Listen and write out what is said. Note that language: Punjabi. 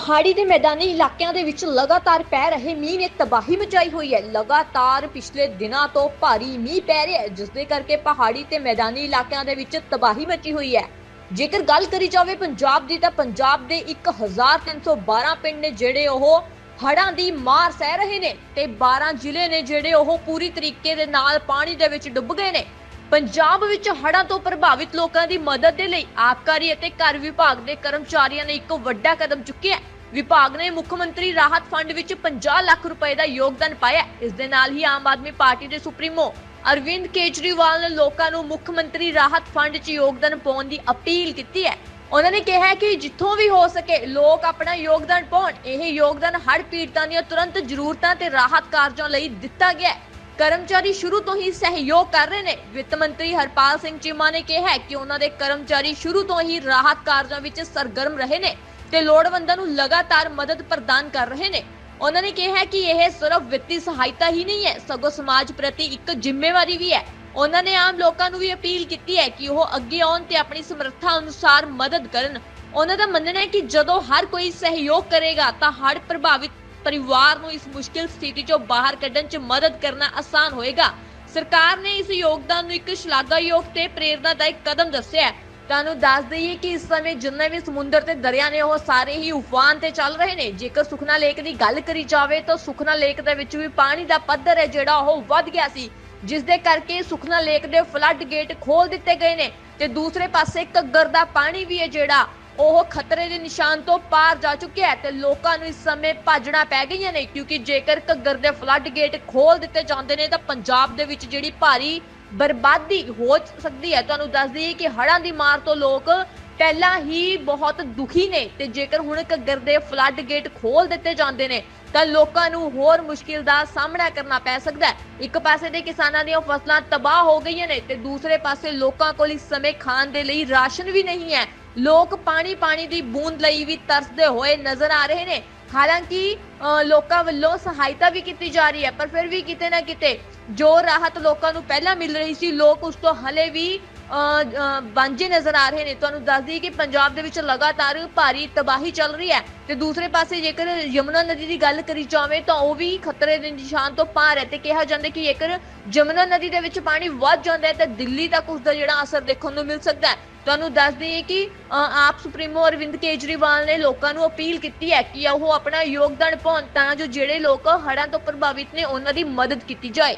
ਪਹਾੜੀ ਦੇ ਮੈਦਾਨੀ ਇਲਾਕਿਆਂ ਦੇ ਵਿੱਚ ਲਗਾਤਾਰ ਪੈ ਰਹੇ ਮੀਂਹ ਨੇ ਤਬਾਹੀ ਮਚਾਈ ਹੋਈ ਹੈ। ਲਗਾਤਾਰ ਪਿਛਲੇ ਦਿਨਾਂ ਤੋਂ ਭਾਰੀ ਮੀਂਹ ਪੈ ਰਿਹਾ ਹੈ ਜਿਸ ਦੇ ਕਰਕੇ ਪਹਾੜੀ ਤੇ ਮੈਦਾਨੀ ਇਲਾਕਿਆਂ ਦੇ ਵਿੱਚ ਤਬਾਹੀ ਮਚੀ ਹੋਈ ਹੈ। ਜੇਕਰ ਗੱਲ ਕਰੀ ਜਾਵੇ ਪੰਜਾਬ ਦੀ, ਤਾਂ ਪੰਜਾਬ ਦੇ 1312 ਪਿੰਡ ਨੇ ਜਿਹੜੇ ਉਹ ਹੜ੍ਹਾਂ ਦੀ ਮਾਰ ਸਹਿ ਰਹੇ ਨੇ ਤੇ 12 ਜ਼ਿਲ੍ਹੇ ਨੇ ਜਿਹੜੇ ਉਹ ਪੂਰੀ ਤਰੀਕੇ ਦੇ ਨਾਲ ਪਾਣੀ ਦੇ ਵਿੱਚ ਡੁੱਬ ਗਏ ਨੇ। ਪੰਜਾਬ ਵਿੱਚ ਹੜ੍ਹਾਂ ਤੋਂ ਪ੍ਰਭਾਵਿਤ ਲੋਕਾਂ ਦੀ ਮਦਦ ਦੇ ਲਈ ਆਬਕਾਰੀ ਅਤੇ ਘਰ ਵਿਭਾਗ ਦੇ ਕਰਮਚਾਰੀਆਂ ਨੇ ਇੱਕ ਵੱਡਾ ਕਦਮ ਚੁੱਕਿਆ ਹੈ। ਵਿਭਾਗ ਨੇ ਮੁੱਖ ਮੰਤਰੀ ਰਾਹਤ ਫੰਡ ਵਿੱਚ 50 ਲੱਖ ਰੁਪਏ ਦਾ ਯੋਗਦਾਨ ਪਾਇਆ ਹੈ। ਇਸ ਦੇ ਨਾਲ ਹੀ ਆਮ ਆਦਮੀ ਪਾਰਟੀ ਦੇ ਸੁਪਰੀਮੋ ਅਰਵਿੰਦ ਕੇਜਰੀਵਾਲ ਨੇ ਲੋਕਾਂ ਨੂੰ ਮੁੱਖ ਮੰਤਰੀ ਰਾਹਤ ਫੰਡ 'ਚ ਯੋਗਦਾਨ ਪਾਉਣ ਦੀ ਅਪੀਲ ਕੀਤੀ ਹੈ। ਉਹਨਾਂ ਨੇ ਕਿਹਾ ਹੈ ਕਿ ਜਿੱਥੋਂ ਵੀ ਹੋ ਸਕੇ ਲੋਕ ਆਪਣਾ ਯੋਗਦਾਨ ਪਾਉਣ। ਇਹ ਯੋਗਦਾਨ ਹੜ੍ਹ ਪੀੜਤਾਂ ਦੀਆਂ ਤੁਰੰਤ ਜ਼ਰੂਰਤਾਂ ਤੇ ਰਾਹਤ ਕਾਰਜਾਂ ਲਈ ਦਿੱਤਾ ਗਿਆ ਹੈ। ਕਰਮਚਾਰੀ ਸ਼ੁਰੂ ਤੋਂ ਹੀ ਸਹਿਯੋਗ ਕਰ ਰਹੇ ਨੇ। ਵਿੱਤ ਮੰਤਰੀ ਹਰਪਾਲ ਸਿੰਘ ਚੀਮਾ ਨੇ ਕਿਹਾ ਕਿ ਉਹਨਾਂ ਦੇ ਕਰਮਚਾਰੀ ਸ਼ੁਰੂ ਤੋਂ ਹੀ ਰਾਹਤ ਕਾਰਜਾਂ ਵਿੱਚ ਸਰਗਰਮ ਰਹੇ ਨੇ ਤੇ ਲੋੜਵੰਦਾਂ ਨੂੰ ਲਗਾਤਾਰ ਮਦਦ ਪ੍ਰਦਾਨ ਕਰ ਰਹੇ ਨੇ। ਉਹਨਾਂ ਨੇ ਕਿਹਾ ਕਿ ਇਹ ਸਿਰਫ ਵਿੱਤੀ ਸਹਾਇਤਾ ਹੀ ਨਹੀਂ ਹੈ, ਸਗੋਂ ਸਮਾਜ ਪ੍ਰਤੀ ਇੱਕ ਜ਼ਿੰਮੇਵਾਰੀ ਵੀ ਹੈ। ਉਹਨਾਂ ਨੇ ਆਮ ਲੋਕਾਂ ਨੂੰ ਵੀ ਅਪੀਲ ਕੀਤੀ ਹੈ ਕਿ ਉਹ ਅੱਗੇ ਆਉਣ ਤੇ ਆਪਣੀ ਸਮਰੱਥਾ ਅਨੁਸਾਰ ਮਦਦ ਕਰਨ। ਉਹਨਾਂ ਦਾ ਮੰਨਣਾ ਹੈ ਕਿ ਜਦੋਂ ਹਰ ਕੋਈ ਸਹਿਯੋਗ ਕਰੇਗਾ ਤਾਂ ਹੜ੍ਹ ਪ੍ਰਭਾਵਿਤ ਪਰਿਵਾਰ ਨੂੰ ਇਸ ਮੁਸ਼ਕਿਲ ਸਥਿਤੀ ਚੋਂ ਬਾਹਰ ਕੱਢਣ 'ਚ ਮਦਦ ਕਰਨਾ ਆਸਾਨ ਹੋਏਗਾ। ਸਰਕਾਰ ਨੇ ਇਸ ਯੋਗਦਾਨ ਨੂੰ ਇੱਕ ਸ਼ਲਾਘਾਯੋਗ ਤੇ ਪ੍ਰੇਰਨਾਦਾਇਕ ਕਦਮ ਦੱਸਿਆ ਹੈ। ਤੁਹਾਨੂੰ ਦੱਸ ਦਈਏ ਕਿ ਇਸ ਸਮੇਂ ਜਿੰਨੇ ਵੀ ਸਮੁੰਦਰ ਤੇ ਦਰਿਆ ਨੇ, ਉਹ ਸਾਰੇ ਹੀ ਉਫਾਨ ਤੇ ਚੱਲ ਰਹੇ ਨੇ। ਜੇਕਰ ਸੁਖਨਾ ਲੇਕ ਦੀ ਗੱਲ ਕਰੀ ਜਾਵੇ ਤਾਂ ਸੁਖਨਾ ਲੇਕ ਦੇ ਵਿੱਚ ਵੀ ਪਾਣੀ ਦਾ ਪੱਧਰ ਹੈ, ਜਿਹੜਾ ਉਹ ਵੱਧ ਗਿਆ ਸੀ। ਜਿਸ ਦੇ ਕਰਕੇ ਸੁਖਨਾ ਲੇਕ ਦੇ ਫਲੱਡ ਗੇਟ ਖੋਲ ਦਿੱਤੇ ਗਏ ਨੇ ਤੇ ਦੂਸਰੇ ਪਾਸੇ ਘੱਗਰ ਦਾ ਪਾਣੀ ਵੀ ਹੈ, ਜਿਹੜਾ ਉਹ ਖਤਰੇ ਦੇ ਨਿਸ਼ਾਨ ਤੋਂ ਪਾਰ ਜਾ ਚੁੱਕਿਆ ਹੈ ਤੇ ਲੋਕਾਂ ਨੂੰ ਇਸ ਸਮੇਂ ਭੱਜਣਾ ਪੈ ਗਈਆਂ ਨੇ, ਕਿਉਂਕਿ ਜੇਕਰ ਘੱਗਰ ਦੇ ਫਲੱਡ ਗੇਟ ਖੋਲ ਦਿੱਤੇ ਜਾਂਦੇ ਨੇ, ਤਾਂ ਪੰਜਾਬ ਦੇ ਵਿੱਚ ਜਿਹੜੀ ਭਾਰੀ ਬਰਬਾਦੀ ਹੋ ਸਕਦੀ ਹੈ। ਤੁਹਾਨੂੰ ਦੱਸ ਦਈਏ ਕਿ ਹੜ੍ਹਾਂ ਦੀ ਮਾਰ ਤੋਂ ਲੋਕ ਪਹਿਲਾਂ ਹੀ ਬਹੁਤ ਦੁਖੀ ਨੇ ਤੇ ਜੇਕਰ ਹੁਣ ਘੱਗਰ ਦੇ ਫਲੱਡ ਗੇਟ ਖੋਲ ਦਿੱਤੇ ਜਾਂਦੇ ਨੇ, ਤਾਂ ਲੋਕਾਂ ਨੂੰ ਹੋਰ ਮੁਸ਼ਕਿਲ ਦਾ ਸਾਹਮਣਾ ਕਰਨਾ ਪੈ ਸਕਦਾ ਹੈ। ਇੱਕ ਪਾਸੇ ਦੇ ਕਿਸਾਨਾਂ ਦੀਆਂ ਫਸਲਾਂ ਤਬਾਹ ਹੋ ਗਈਆਂ ਨੇ ਤੇ ਦੂਸਰੇ ਪਾਸੇ ਲੋਕਾਂ ਕੋਲ ਇਸ ਸਮੇਂ ਖਾਣ ਦੇ ਲਈ ਰਾਸ਼ਨ ਵੀ ਨਹੀਂ ਹੈ। ਲੋਕ ਪਾਣੀ ਪਾਣੀ ਦੀ ਬੂੰਦ ਲਈ ਵੀ ਤਰਸਦੇ ਹੋਏ ਨਜ਼ਰ ਆ ਰਹੇ ਨੇ। ਹਾਲਾਂਕਿ ਅ, ਲੋਕਾਂ ਵੱਲੋਂ ਸਹਾਇਤਾ ਵੀ ਕੀਤੀ ਜਾ ਰਹੀ ਹੈ ਪਰ ਫਿਰ ਵੀ ਕਿਤੇ ਨਾ ਕਿਤੇ ਜੋ ਰਾਹਤ ਲੋਕਾਂ ਨੂੰ ਪਹਿਲਾਂ ਮਿਲ ਰਹੀ ਸੀ ਲੋਕ ਉਸ ਤੋਂ ਹਲੇ ਵੀ ਵਾਂਝੇ ਨਜ਼ਰ ਆ ਰਹੇ ਨੇ। ਤੁਹਾਨੂੰ ਦੱਸ ਦਈਏ ਕਿ ਪੰਜਾਬ ਦੇ ਵਿੱਚ ਲਗਾਤਾਰ ਭਾਰੀ ਤਬਾਹੀ ਚੱਲ ਰਹੀ ਹੈ। ਤੇ ਦੂਸਰੇ ਪਾਸੇ ਜੇਕਰ ਯਮੁਨਾ ਨਦੀ ਦੀ ਗੱਲ ਕਰੀ ਜਾਵੇ ਤਾਂ ਉਹ ਵੀ ਖਤਰੇ ਦੇ ਨਿਸ਼ਾਨ ਤੋਂ ਪਾਰ ਹੈ। ਤੇ ਕਿਹਾ ਜਾਂਦਾ ਕਿ ਜੇਕਰ ਯਮੁਨਾ ਨਦੀ ਦੇ ਵਿੱਚ ਪਾਣੀ ਵੱਧ ਜਾਂਦਾ ਹੈ ਤਾਂ ਦਿੱਲੀ ਤੱਕ ਉਸ ਦਾ ਜਿਹੜਾ ਅਸਰ ਦੇਖਣ ਨੂੰ ਮਿਲ ਸਕਦਾ ਹੈ। ਤੁਹਾਨੂੰ ਦੱਸ ਦਈਏ ਕਿ ਆਪ ਸੁਪਰੀਮੋ ਅਰਵਿੰਦ ਕੇਜਰੀਵਾਲ ਨੇ ਲੋਕਾਂ ਨੂੰ ਅਪੀਲ ਕੀਤੀ ਹੈ ਕਿ ਉਹ ਆਪਣਾ ਯੋਗਦਾਨ ਪਾਉਣ ਤਾਂ ਜੋ ਜਿਹੜੇ ਲੋਕ ਹੜ੍ਹਾਂ ਤੋਂ ਪ੍ਰਭਾਵਿਤ ਨੇ, ਉਹਨਾਂ ਦੀ ਮਦਦ ਕੀਤੀ ਜਾਏ।